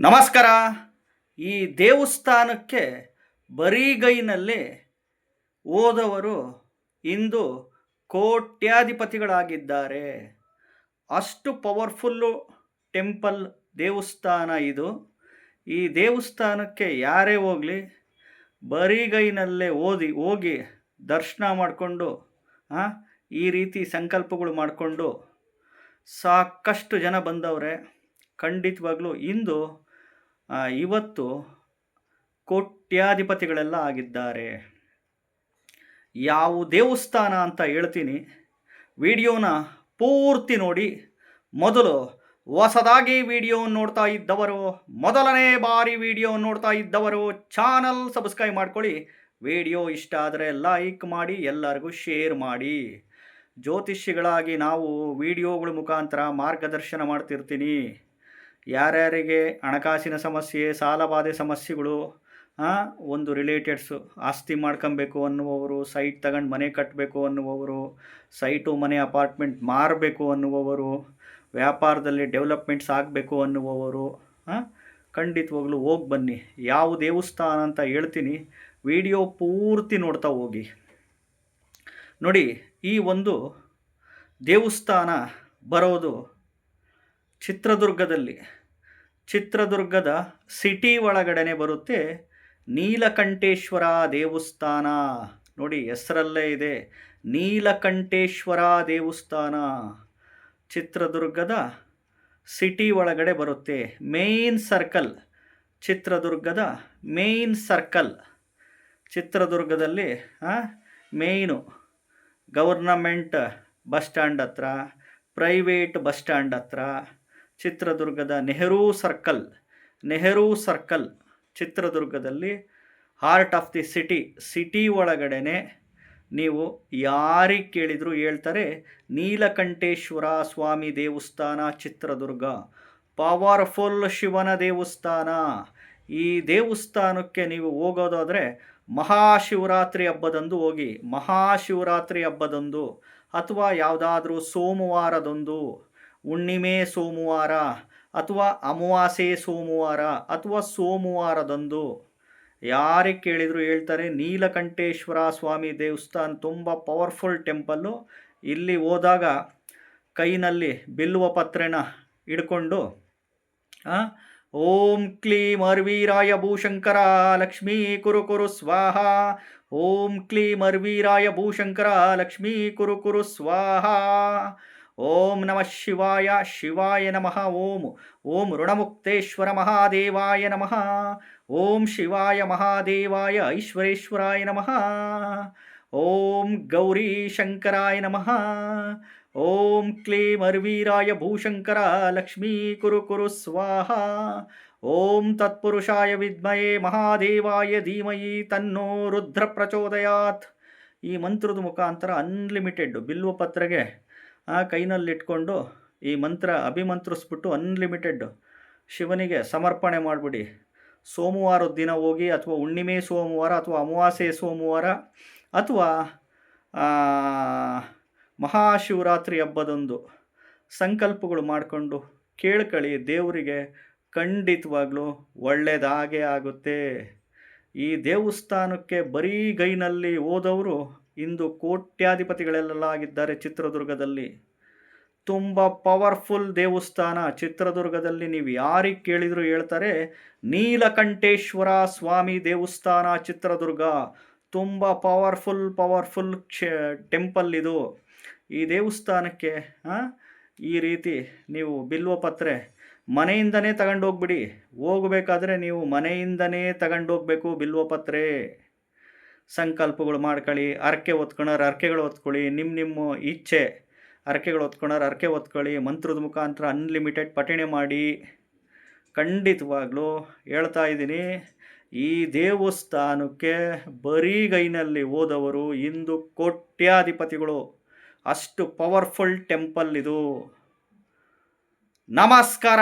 ನಮಸ್ಕಾರ. ಈ ದೇವಸ್ಥಾನಕ್ಕೆ ಬರಿಗೈನಲ್ಲಿ ಹೋದವರು ಇಂದು ಕೋಟ್ಯಾಧಿಪತಿಗಳಾಗಿದ್ದಾರೆ. ಅಷ್ಟು ಪವರ್ಫುಲ್ಲು ಟೆಂಪಲ್ ದೇವಸ್ಥಾನ ಇದು. ಈ ದೇವಸ್ಥಾನಕ್ಕೆ ಯಾರೇ ಹೋಗಲಿ ಬರೀಗೈನಲ್ಲೇ ಓದಿ, ಹೋಗಿ ದರ್ಶನ ಮಾಡಿಕೊಂಡು ಈ ರೀತಿ ಸಂಕಲ್ಪಗಳು ಮಾಡಿಕೊಂಡು ಸಾಕಷ್ಟು ಜನ ಬಂದವರೆ. ಖಂಡಿತವಾಗ್ಲೂ ಇಂದು ಇವತ್ತು ಕೋಟ್ಯಾಧಿಪತಿಗಳೆಲ್ಲ ಆಗಿದ್ದಾರೆ. ಯಾವ ದೇವಸ್ಥಾನ ಅಂತ ಹೇಳ್ತೀನಿ, ವಿಡಿಯೋನ ಪೂರ್ತಿ ನೋಡಿ. ಮೊದಲು ಹೊಸದಾಗಿ ವಿಡಿಯೋ ನೋಡ್ತಾ ಇದ್ದವರು, ಮೊದಲನೇ ಬಾರಿ ವಿಡಿಯೋ ನೋಡ್ತಾ ಇದ್ದವರು, ಚಾನಲ್ ಸಬ್ಸ್ಕ್ರೈಬ್ ಮಾಡ್ಕೊಳ್ಳಿ. ವಿಡಿಯೋ ಇಷ್ಟ ಆದರೆ ಲೈಕ್ ಮಾಡಿ, ಎಲ್ಲರಿಗೂ ಶೇರ್ ಮಾಡಿ. ಜ್ಯೋತಿಷಿಗಳಾಗಿ ನಾವು ವಿಡಿಯೋಗಳ ಮುಖಾಂತರ ಮಾರ್ಗದರ್ಶನ ಮಾಡ್ತಿರ್ತೀನಿ. ಯಾರ್ಯಾರಿಗೆ ಹಣಕಾಸಿನ ಸಮಸ್ಯೆ ಸಾಲಬಾಧೆ ಸಮಸ್ಯೆಗಳು ಒಂದು ರಿಲೇಟೆಡ್ಸು ಆಸ್ತಿ ಮಾಡ್ಕೊಬೇಕು ಅನ್ನುವವರು ಸೈಟ್ ತಗೊಂಡು ಮನೆ ಕಟ್ಟಬೇಕು ಅನ್ನುವವರು ಸೈಟು ಮನೆ ಅಪಾರ್ಟ್ಮೆಂಟ್ ಮಾರಬೇಕು ಅನ್ನುವವರು, ವ್ಯಾಪಾರದಲ್ಲಿ ಡೆವಲಪ್ಮೆಂಟ್ಸ್ ಆಗಬೇಕು ಅನ್ನುವವರು ಖಂಡಿತವಾಗ್ಲೂ ಹೋಗಿ ಬನ್ನಿ. ಯಾವ ದೇವಸ್ಥಾನ ಅಂತ ಹೇಳ್ತೀನಿ ವಿಡಿಯೋ ಪೂರ್ತಿ ನೋಡ್ತಾ ಹೋಗಿ. ನೋಡಿ, ಈ ಒಂದು ದೇವಸ್ಥಾನ ಬರೋದು ಚಿತ್ರದುರ್ಗದಲ್ಲಿ. ಚಿತ್ರದುರ್ಗದ ಸಿಟಿ ಒಳಗಡೆನೆ ಬರುತ್ತೆ ನೀಲಕಂಠೇಶ್ವರ ದೇವಸ್ಥಾನ. ನೋಡಿ, ಹೆಸರಲ್ಲೇ ಇದೆ. ನೀಲಕಂಠೇಶ್ವರ ದೇವಸ್ಥಾನ. ಚಿತ್ರದುರ್ಗದ ಸಿಟಿ ಒಳಗಡೆ ಬರುತ್ತೆ. Main circle. ಚಿತ್ರದುರ್ಗದ ಮೇಯ್ನ್ ಸರ್ಕಲ್. ಚಿತ್ರದುರ್ಗದಲ್ಲಿ ಮೇಯ್ನು. ಗವರ್ನಮೆಂಟ್ ಬಸ್ ಸ್ಟ್ಯಾಂಡ್ ಹತ್ರ, ಪ್ರೈವೇಟ್ ಬಸ್ ಸ್ಟ್ಯಾಂಡ್ ಹತ್ರ. ಚಿತ್ರದುರ್ಗದ ನೆಹರು ಸರ್ಕಲ್ ನೆಹರು ಸರ್ಕಲ್ ಚಿತ್ರದುರ್ಗದಲ್ಲಿ heart of the city city ಒಳಗಡೆನೆ ನೀವು ಯಾರಿಗೆ ಕೇಳಿದರೂ ಹೇಳ್ತಾರೆ, ನೀಲಕಂಠೇಶ್ವರ ಸ್ವಾಮಿ ದೇವಸ್ಥಾನ ಚಿತ್ರದುರ್ಗ. ಪವರ್ಫುಲ್ ಶಿವನ ದೇವಸ್ಥಾನ. ಈ ದೇವಸ್ಥಾನಕ್ಕೆ ನೀವು ಹೋಗೋದಾದರೆ ಮಹಾಶಿವರಾತ್ರಿ ಹಬ್ಬದಂದು ಹೋಗಿ, ಮಹಾಶಿವರಾತ್ರಿ ಹಬ್ಬದಂದು ಅಥವಾ ಯಾವುದಾದ್ರೂ ಸೋಮವಾರದಂದು ಹುಣ್ಣಿಮೆ ಸೋಮವಾರ ಅಥವಾ ಅಮಾವಾಸ್ಯೆ ಸೋಮವಾರ ಅಥವಾ ಸೋಮವಾರದಂದು. ಯಾರಿಗೆ ಕೇಳಿದರೂ ಹೇಳ್ತಾರೆ, ನೀಲಕಂಠೇಶ್ವರ ಸ್ವಾಮಿ ದೇವಸ್ಥಾನ ತುಂಬ ಪವರ್ಫುಲ್ ಟೆಂಪಲ್ಲು. ಇಲ್ಲಿ ಹೋದಾಗ ಕೈನಲ್ಲಿ ಬಿಲ್ಲುವ ಪತ್ರೆನ ಹಿಡ್ಕೊಂಡು ಓಂ ಕ್ಲೀಂ ಅರ್ವೀರಾಯ ಭೂಶಂಕರ ಲಕ್ಷ್ಮೀ ಕುರು ಕುರು ಸ್ವಾಹ. ಓಂ ಕ್ಲೀಂ ಅರ್ವೀರಾಯ ಭೂಶಂಕರ ಲಕ್ಷ್ಮೀ ಕುರು ಕುರು ಸ್ವಾಹ. ಓಂ ನಮಃ ಶಿವಾಯ ಶಿವಾಯ ನಮಃ, ಓಂ ಓಂ ಋಣಮುಕ್ತೇಶ್ವರ ಮಹಾದೇವಾಯ ನಮಃ, ಓಂ ಶಿವಾಯ ಮಹಾದೇವಾಯ, ಐಶ್ವರೇಶ್ವರಾಯ ನಮಃ, ಓಂ ಗೌರಿ ಶಂಕರಾಯ ನಮಃ, ಓಂ ಕ್ಲೀಂ ಅರ್ವೀರಾಯ ಭೂಶಂಕರ, ಲಕ್ಷ್ಮೀ ಕುರು ಕುರು ಸ್ವಾಹ, ಓಂ ತತ್ಪುರುಷಾಯ ವಿದ್ಮಯೇ ಮಹಾದೇವಾಯ ಧೀಮಯಿ ತನ್ನೋ ರುದ್ರ ಪ್ರಚೋದಯಾತ್ ಈ ಮಂತ್ರದ ಮುಖಾಂತರ ಅನ್ಲಿಮಿಟೆಡ್ ಬಿಲ್ವ ಪತ್ರೆಗೆ ಆ ಕೈನಲ್ಲಿಟ್ಕೊಂಡು ಈ ಮಂತ್ರ ಅಭಿಮಂತ್ರಿಸ್ಬಿಟ್ಟು ಅನ್ಲಿಮಿಟೆಡ್ ಶಿವನಿಗೆ ಸಮರ್ಪಣೆ ಮಾಡಿಬಿಡಿ. ಸೋಮವಾರದ ದಿನ ಹೋಗಿ ಅಥವಾ ಹುಣ್ಣಿಮೆ ಸೋಮವಾರ ಅಥವಾ ಅಮಾವಾಸ್ಯೆ ಸೋಮವಾರ ಅಥವಾ ಮಹಾಶಿವರಾತ್ರಿ ಹಬ್ಬದೊಂದು ಸಂಕಲ್ಪಗಳು ಮಾಡಿಕೊಂಡು ಕೇಳ್ಕಳಿ ದೇವರಿಗೆ ಖಂಡಿತವಾಗ್ಲೂ ಒಳ್ಳೆಯದಾಗೇ ಆಗುತ್ತೆ. ಈ ದೇವಸ್ಥಾನಕ್ಕೆ ಬರೀ ಗೈನಲ್ಲಿ ಹೋದವರು ಇಂದು ಕೋಟ್ಯಾಧಿಪತಿಗಳೆಲ್ಲ ಆಗಿದ್ದಾರೆ ಚಿತ್ರದುರ್ಗದಲ್ಲಿ. ತುಂಬ ಪವರ್ಫುಲ್ ದೇವಸ್ಥಾನ ಚಿತ್ರದುರ್ಗದಲ್ಲಿ ನೀವು ಯಾರಿಗೆ ಕೇಳಿದರೂ ಹೇಳ್ತಾರೆ, ನೀಲಕಂಠೇಶ್ವರ ಸ್ವಾಮಿ ದೇವಸ್ಥಾನ ಚಿತ್ರದುರ್ಗ. ತುಂಬ ಪವರ್ಫುಲ್ ಪವರ್ಫುಲ್ ಟೆಂಪಲ್ ಇದು. ಈ ದೇವಸ್ಥಾನಕ್ಕೆ ಈ ರೀತಿ ನೀವು ಬಿಲ್ವಪತ್ರೆ ಮನೆಯಿಂದನೇ ತಗೊಂಡೋಗ್ಬಿಡಿ. ಹೋಗಬೇಕಾದ್ರೆ ನೀವು ಮನೆಯಿಂದನೇ ತಗೊಂಡೋಗ್ಬೇಕು ಬಿಲ್ವಪತ್ರೆ ಸಂಕಲ್ಪಗಳು ಮಾಡ್ಕೊಳ್ಳಿ ಅರಕೆ ಹೊತ್ಕೊಳೋರು ಅರಕೆಗಳು ಹೊತ್ಕೊಳ್ಳಿ ನಿಮ್ಮ ನಿಮ್ಮ ಇಚ್ಛೆ ಅರಕೆಗಳು ಹೊತ್ಕೊಳೋರು ಅರಕೆ ಹೊತ್ಕೊಳ್ಳಿ, ಮಂತ್ರದ ಮುಖಾಂತರ ಅನ್ಲಿಮಿಟೆಡ್ ಪಠಣೆ ಮಾಡಿ ಖಂಡಿತವಾಗ್ಲೂ ಹೇಳ್ತಾ ಇದ್ದೀನಿ. ಈ ದೇವಸ್ಥಾನಕ್ಕೆ ಬರೀಗೈನಲ್ಲಿ ಹೋದವರು ಇಂದು ಕೋಟ್ಯಾಧಿಪತಿಗಳು. ಅಷ್ಟು ಪವರ್ಫುಲ್ ಟೆಂಪಲ್ ಇದು. ನಮಸ್ಕಾರ.